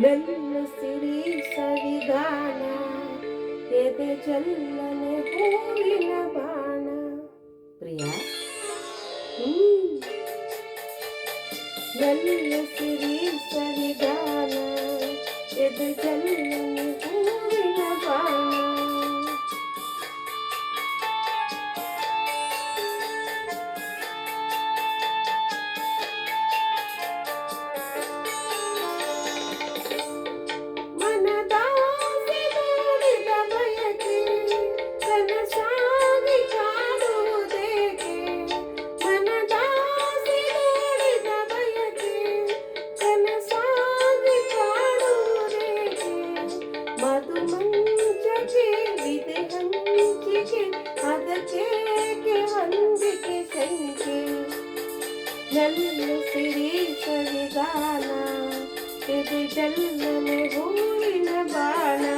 ಬೆಲ್ಲ ಸಿರಿ ಸವಿಧಾನ ಎದೆ ಚೆಲ್ಲನೆ ಹೂವಿನ ಬಾಣ ಪ್ರಿಯ ಬೆಲ್ಲ ಸಿರಿ सिरी पर गाना में भूल न बाना।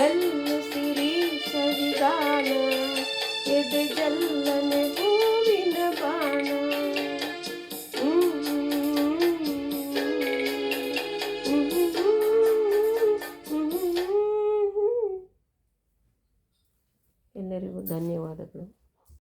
ಎಲ್ಲು ಸಿರಿ ಸವಿಗಾನ ಎದೆ ಜಲ್ಲನೆ అందరికీ ధన్యవాదములు.